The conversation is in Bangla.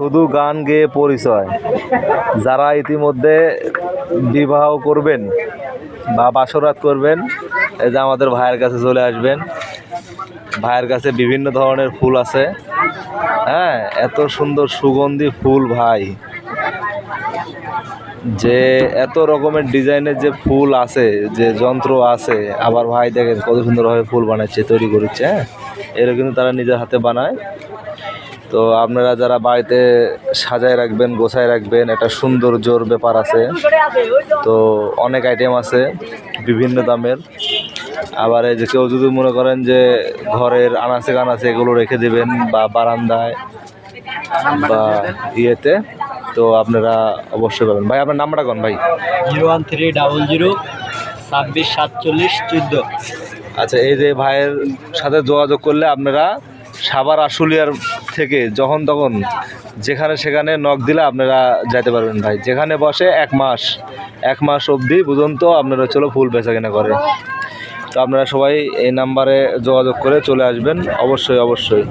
শুধু গান গেয়ে পরিচয়। যারা ইতিমধ্যে বিবাহ করবেন বা বাসরাত করবেন, এই যে আমাদের ভাইয়ের কাছে চলে আসবেন। ভাইয়ের কাছে বিভিন্ন ধরনের ফুল আছে। হ্যাঁ এত সুন্দর সুগন্ধি ফুল ভাই। যে এত রকমের ডিজাইনের যে ফুল আছে, যে যন্ত্র আছে, আবার ভাই দেখেন কত সুন্দরভাবে ফুল বানাচ্ছে, তৈরি করছে হ্যাঁ। এরা কিন্তু তারা নিজের হাতে বানায়। তো আপনারা যারা বাড়িতে সাজায় রাখবেন গোছায় রাখবেন একটা সৌন্দর্যর ব্যাপার আছে। তো অনেক আইটেম আছে বিভিন্ন দামের। আবার এই যে কেউ যদি মনে করেন যে ঘরের আনাচে কানাচে এগুলো রেখে দেবেন বা বারান্দায় বা ইয়েতে তো আপনারা অবশ্যই পাবেন। ভাই আপনার নাম্বারটা কোন ভাই? Zero one three double zero ছাব্বিশ সাতচল্লিশ চোদ্দ। আচ্ছা এই যে ভাইয়ের সাথে যোগাযোগ করলে আপনারা সাবার আশুলিয়ার থেকে যখন তখন যেখানে সেখানে নখ দিলে আপনারা যাইতে পারবেন ভাই। যেখানে বসে এক মাস এক মাস অবধি পর্যন্ত আপনারা চলো ফুল বেচা কেনা করে। তো আপনারা সবাই এই নাম্বারে যোগাযোগ করে চলে আসবেন। অবশ্যই অবশ্যই।